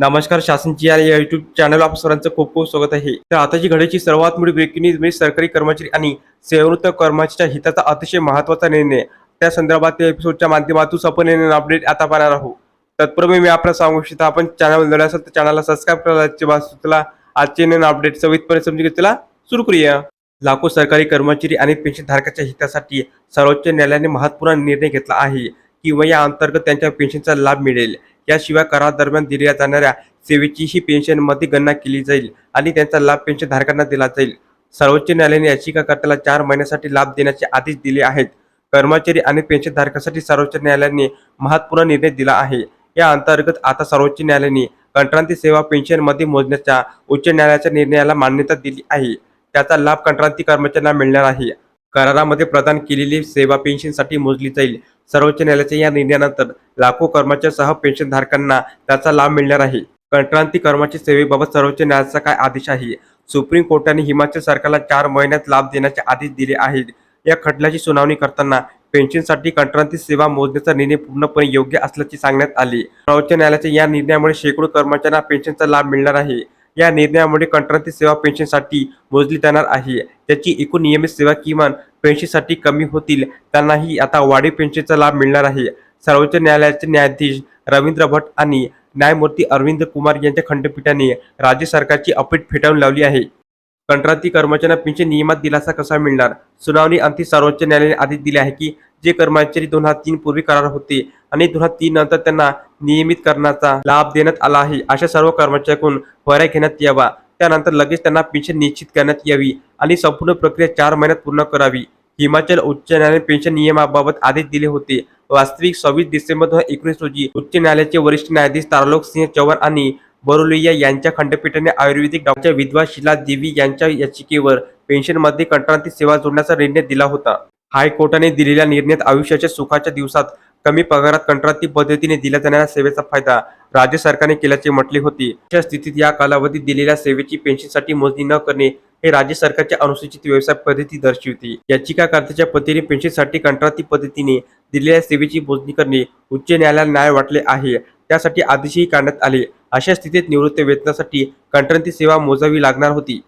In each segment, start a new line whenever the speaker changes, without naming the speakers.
नमस्कार शासनची या YouTube channel आप सर्वांचं खूप खूप स्वागत आहे. तर आताची घडीची सर्वात मोठी ब्रेकिंग न्यूज म्हणजे सरकारी कर्मचारी आणि सेवानिवृत्त कर्मचाऱ्याच्या हिताचा अतिशय महत्त्वाचा निर्णय. त्या संदर्भात या एपिसोडच्या माध्यमातून आपण अपडेट आता पाहणार आहोत. तत्पूर्वी मी आपल्याला सांगू इच्छितो आपण चॅनल नवीन असेल तर चॅनलला सबस्क्राईब करायला तुला आजचे नवीन अपडेट सवितपणे समजून घेतला सुरू करूया. लाखो सरकारी कर्मचारी आणि पेन्शन धारकाच्या हितासाठी सर्वोच्च न्यायालयाने महत्त्वपूर्ण निर्णय घेतला आहे. किंवा या अंतर्गत त्यांच्या पेन्शनचा लाभ मिळेल. याशिवाय करादरम्यान दिल्या जाणाऱ्या सेवेचीही पेन्शनमध्ये गणना केली जाईल आणि त्यांचा लाभ पेन्शन धारकांना दिला जाईल. सर्वोच्च न्यायालयाने याचिकाकर्त्याला चार महिन्यासाठी लाभ देण्याचे आदेश दिले आहेत. कर्मचारी आणि पेन्शन धारकासाठी सर्वोच्च न्यायालयाने महत्त्वपूर्ण निर्णय दिला आहे. या अंतर्गत आता सर्वोच्च न्यायालयाने कंत्राटी सेवा पेन्शनमध्ये मोजण्याच्या उच्च न्यायालयाच्या निर्णयाला मान्यता दिली आहे. त्याचा लाभ कंट्रांती कर्मचाऱ्यांना मिळणार आहे. करारामध्ये प्रदान केलेली सेवा पेन्शनसाठी मोजली जाईल. सर्वोच्च न्यायालयाच्या या निर्णयानंतर लाखो कर्मचाऱ्यासह पेन्शनधारकांना त्याचा लाभ मिळणार आहे. कंत्रांती कर्मचारी सेवेबाबत सर्वोच्च न्यायालयाचा काय आदेश आहे? सुप्रीम कोर्टाने हिमाचल सरकारला चार महिन्यात लाभ देण्याचे आदेश दिले आहेत. या खटल्याची सुनावणी करताना पेन्शनसाठी कंट्रांती सेवा मोजण्याचा निर्णय पूर्णपणे योग्य असल्याचे सांगण्यात आले. सर्वोच्च न्यायालयाच्या या निर्णयामुळे शेकडो कर्मचाऱ्यांना पेन्शनचा लाभ मिळणार आहे. या निर्णयामुळे कंत्राटी सेवा पेन्शनसाठी मोजली जाणार आहे. त्याची एकूण नियमित सेवा किमान पेन्शनसाठी कमी होतील. त्यांनाही आता वाढीव पेन्शनचा लाभ मिळणार आहे. सर्वोच्च न्यायालयाचे न्यायाधीश रवींद्र भट आणि न्यायमूर्ती अरविंद कुमार यांच्या खंडपीठाने राज्य सरकारची अपीट फेटाळून लावली आहे. कंत्राटी कर्मचाऱ्यांना पेन्शन नियमात दिलासा कसा मिळणार? सुनावणी अंती सर्वोच्च न्यायालयाने आदेश दिले आहे की जे कर्मचारी दोन हजार तीन पूर्वी करार होते आणि दोन हजार तीन नंतर त्यांना नियमित करण्याचा लाभ देण्यात आला आहे. अशा सर्व कर्मचाऱ्यांकडून पर्याय घेण्यात यावा. त्यानंतर लगेच त्यांना पेन्शन निश्चित करण्यात यावी आणि संपूर्ण प्रक्रिया चार महिन्यात पूर्ण करावी. हिमाचल उच्च न्यायालयाने पेन्शन नियमाबाबत आदेश दिले होते. वास्तविक सव्वीस डिसेंबर दोन हजार एकोणीस रोजी उच्च न्यायालयाचे वरिष्ठ न्यायाधीश तारलोक सिंह चौहान आणि बरोलिया यांच्या खंडपीठाने आयुर्वेदिक डॉक्टर विधवा शिला देवी यांच्या याचिकेवर पेन्शनमध्ये कंत्राटी सेवा जोडण्याचा निर्णय दिला होता. हायकोर्टाने दिलेल्या निर्णयात आयुष्याच्या सुखाच्या दिवसात कमी पगारात कंत्राटी पद्धतीने दिल्या जाणाऱ्या सेवेचा फायदा राज्य सरकारने केल्याचे म्हटले होते. अशा स्थितीत या कालावधीत दिलेल्या सेवेची पेन्शनसाठी मोजणी न करणे हे राज्य सरकारच्या अनुसूचित व्यवसाय पद्धती दर्शविते. याचिकाकर्त्याच्या पतीने पेन्शनसाठी कंत्राटी पद्धतीने दिलेल्या सेवेची मोजणी करणे उच्च न्यायालयाला न्याय वाटले आहे. त्यासाठी आदेशही काढण्यात आले. अशा स्थितीत निवृत्त वेतनासाठी कंत्राटी सेवा मोजावी लागणार होती.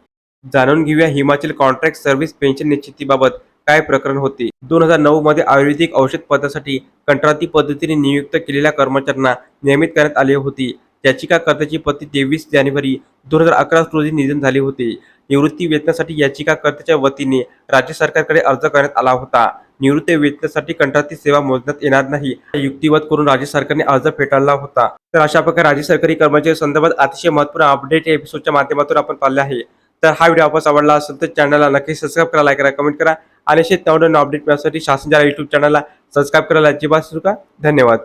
जाणून घेऊया हिमाचल कॉन्ट्रॅक्ट सर्व्हिस पेन्शन निश्चितीबाबत. काय प्रकरण होते? दोन हजार नऊ मध्ये आयुर्वेदिक औषध पदासाठी कंत्राटी पद्धतीने नियुक्त केलेल्या कर्मचाऱ्यांना नियमित करण्यात आले होते. याचिकाकर्त्याची पती तेवीस जानेवारी दोन हजार अकरा रोजी निधन झाले होते. निवृत्ती वेतनासाठी याचिकाकर्त्याच्या वतीने राज्य सरकारकडे अर्ज करण्यात आला होता. निवृत्ती वेतनासाठी कंत्राटी सेवा मोजण्यात येणार नाही. युक्तिवाद करून राज्य सरकारने अर्ज फेटाळला होता. तर अशा प्रकारे राज्य सरकारी कर्मचारी संदर्भात अतिशय महत्त्वपूर्ण अपडेट या एपिसोडच्या माध्यमातून आपण पाहिले आहे. तर हा व्हिडिओ आपण आवडला असेल तर चॅनलला नक्की सबस्क्राईब करा लाईक करा कमेंट करा. आणि असे अपडेट मिळण्यासाठी शासनाच्या युट्यूब चॅनलला सबस्क्राईब करायला अजिबात सुरू का धन्यवाद.